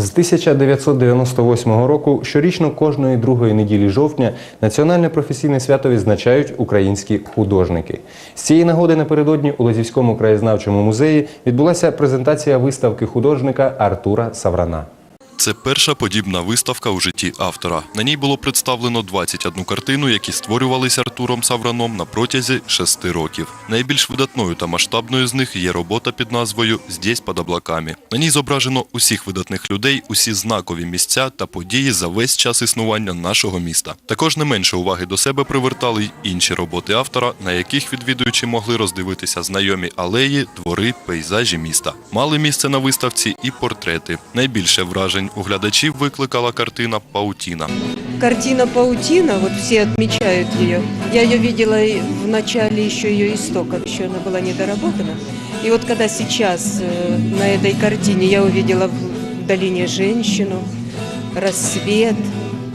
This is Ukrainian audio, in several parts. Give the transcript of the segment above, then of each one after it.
З 1998 року щорічно кожної другої неділі жовтня національне професійне свято відзначають українські художники. З цієї нагоди напередодні у Лозівському краєзнавчому музеї відбулася презентація виставки художника Артура Саврана. Це перша подібна виставка у житті автора. На ній було представлено 21 картину, які створювалися Артуром Савраном на протязі шести років. Найбільш видатною та масштабною з них є робота під назвою Здесь під облаками. На ній зображено усіх видатних людей, усі знакові місця та події за весь час існування нашого міста. Також не менше уваги до себе привертали й інші роботи автора, на яких відвідувачі могли роздивитися знайомі алеї, двори, пейзажі міста. Мали місце на виставці і портрети. Найбільше вражень Сьогодні у глядачів викликала картина Паутіна. Картина Паутіна, от всі відмічають її. Я її бачила в початку ще її істока, ще вона була недоработана. І от коли зараз на цій картині я побачила в долині жінку, розсвіт,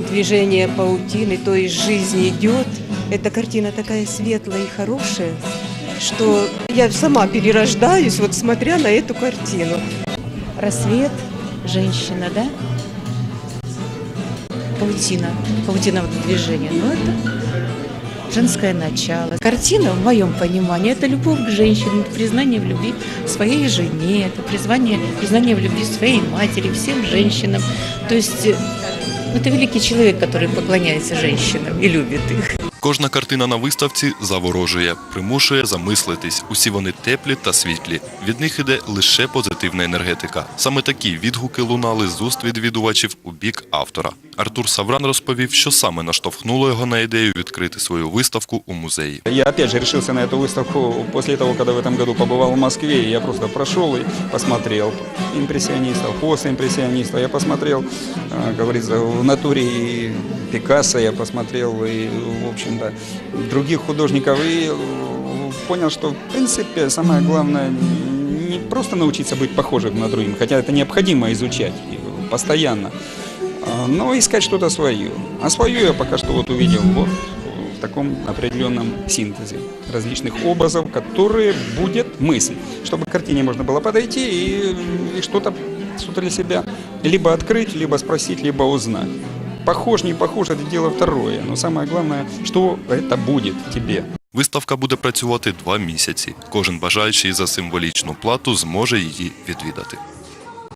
движение паутины, то есть жизнь идет. Эта картина такая светлая и хорошая, что я сама перерождаюсь, вот смотря на эту картину. Рассвет, женщина, да? Паутина, паутина в движении. Ну, это женское начало. Картина, в моем понимании, это любовь к женщине, это признание в любви своей жене, это признание, признание в любви своей матери, всем женщинам. То есть э, это великий человек, который поклоняется женщинам и любит их. Кожна картина на виставці заворожує, примушує замислитись. Усі вони теплі та світлі. Від них іде лише позитивна енергетика. Саме такі відгуки лунали з уст відвідувачів у бік автора. Артур Савран розповів, що саме наштовхнуло його на ідею відкрити свою виставку у музеї. Я опять же решился на эту выставку после того, когда в этом году побывал в Москве. и Я просто прошел и посмотрел импрессионистов, постимпрессионистов. Я посмотрел, э, говорится, в натуре и Пикассо, я посмотрел и, в общем-то, других художников. И э, понял, что, в принципе, самое главное не просто научиться быть похожим на другим, хотя это необходимо изучать постоянно, а, но искать что-то свое. А свое я пока что вот увидел вот в таком определенном синтезе различных образов, которые будет мысль, чтобы к картине можно было подойти и, и что-то что для себя либо открыть, либо спросить, либо узнать. Похож, не похож, это дело второе. Но самое главное, что это будет тебе. Виставка буде працювати два місяці. Кожен бажаючий за символічну плату зможе її відвідати.